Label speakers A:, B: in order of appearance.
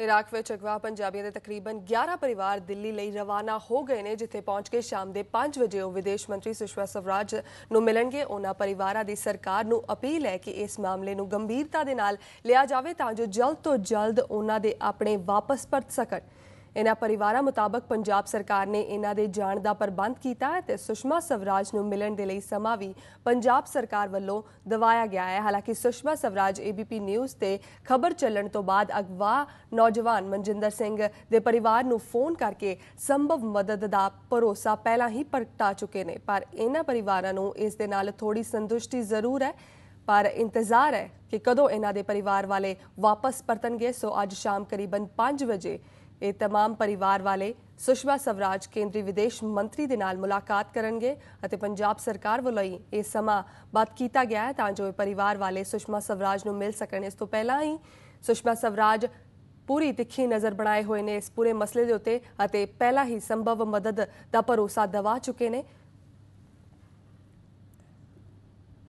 A: Iraq ਵਿੱਚ ਅਗਵਾ ਪੰਜਾਬੀਆਂ ਦੇ ਤਕਰੀਬਨ 11 ਪਰਿਵਾਰ ਦਿੱਲੀ ਲਈ ਰਵਾਨਾ ਹੋ ਗਏ ਨੇ, ਜਿੱਥੇ ਪਹੁੰਚ ਕੇ ਸ਼ਾਮ ਦੇ 5 ਵਜੇ ਉਹ ਵਿਦੇਸ਼ ਮੰਤਰੀ ਸੁਸ਼ਮਾ ਸਵਰਾਜ ਨੂੰ ਮਿਲਣਗੇ। ਉਹਨਾਂ ਪਰਿਵਾਰਾਂ ਦੀ ਸਰਕਾਰ ਨੂੰ ਅਪੀਲ ਹੈ ਕਿ ਇਸ ਮਾਮਲੇ ਨੂੰ ਗੰਭੀਰਤਾ ਦੇ ਨਾਲ ਲਿਆ ਜਾਵੇ ਤਾਂ ਜੋ ਜਲਦ ਤੋਂ ਜਲਦ ਉਹਨਾਂ ਦੇ ਆਪਣੇ ਵਾਪਸ ਪਰਤ ਸਕਣ। ਇਹਨਾਂ ਪਰਿਵਾਰਾਂ ਮੁਤਾਬਕ ਪੰਜਾਬ ਸਰਕਾਰ ਨੇ ਇਹਨਾਂ ਦੇ ਜਾਣ ਦਾ ਪ੍ਰਬੰਧ ਕੀਤਾ ਹੈ ਤੇ ਸੁਸ਼ਮਾ ਸਵਰਾਜ ਨੂੰ ਮਿਲਣ ਦੇ ਲਈ ਸਮਾਂ ਵੀ ਪੰਜਾਬ ਸਰਕਾਰ ਵੱਲੋਂ ਦਿਵਾਇਆ ਗਿਆ ਹੈ। ਹਾਲਾਂਕਿ ਸੁਸ਼ਮਾ ਸਵਰਾਜ ਏਬੀਪੀ ਨਿਊਜ਼ ਤੇ ਖਬਰ ਚੱਲਣ ਤੋਂ ਬਾਅਦ ਅਗਵਾ ਨੌਜਵਾਨ ਮਨਜਿੰਦਰ ਸਿੰਘ ਦੇ ਪਰਿਵਾਰ ਨੂੰ ਫੋਨ ਕਰਕੇ ਸੰਭਵ ਮਦਦ ਦਾ ਭਰੋਸਾ ਪਹਿਲਾਂ ਹੀ ਪ੍ਰਗਟਾ ਚੁੱਕੇ ਨੇ, ਪਰ ਇਹਨਾਂ ਪਰਿਵਾਰਾਂ ਨੂੰ ਇਸ ਦੇ ਨਾਲ ਥੋੜੀ ਸੰਤੁਸ਼ਟੀ ਜ਼ਰੂਰ ਹੈ। ਪਰ ਇੰਤਜ਼ਾਰ ਹੈ ਕਿ ਕਦੋਂ ਇਹਨਾਂ ਦੇ ਪਰਿਵਾਰ ਵਾਲੇ ਵਾਪਸ ਪਰਤਣਗੇ, ਸੋ ਅੱਜ ਸ਼ਾਮ ਕਰੀਬਨ 5 ਵਜੇ ਇਹ तमाम ਪਰਿਵਾਰ ਵਾਲੇ ਸੁਸ਼ਮਾ ਸਵਰਾਜ ਕੇਂਦਰੀ ਵਿਦੇਸ਼ ਮੰਤਰੀ ਦੇ ਨਾਲ ਮੁਲਾਕਾਤ ਕਰਨਗੇ ਅਤੇ ਪੰਜਾਬ ਸਰਕਾਰ ਵੱਲੋਂ ਹੀ ਇਹ ਸਮਾਂ ਬਾਤ ਕੀਤਾ ਗਿਆ ਹੈ ਤਾਂ ਜੋ ਇਹ ਪਰਿਵਾਰ ਵਾਲੇ ਸੁਸ਼ਮਾ ਸਵਰਾਜ ਨੂੰ ਮਿਲ ਸਕਣ ਇਸ ਤੋਂ ਪਹਿਲਾਂ ਹੀ ਸੁਸ਼ਮਾ ਸਵਰਾਜ ਪੂਰੀ ਤਿੱਖੀ ਨਜ਼ਰ ਬਣਾਏ ਹੋਏ ਨੇ ਇਸ ਪੂਰੇ ਮਸਲੇ ਦੇ ਉੱਤੇ ਅਤੇ ਪਹਿਲਾਂ ਹੀ ਸੰਭਵ ਮਦਦ ਦਾ ਭਰੋਸਾ ਦਵਾ ਚੁੱਕੇ ਨੇ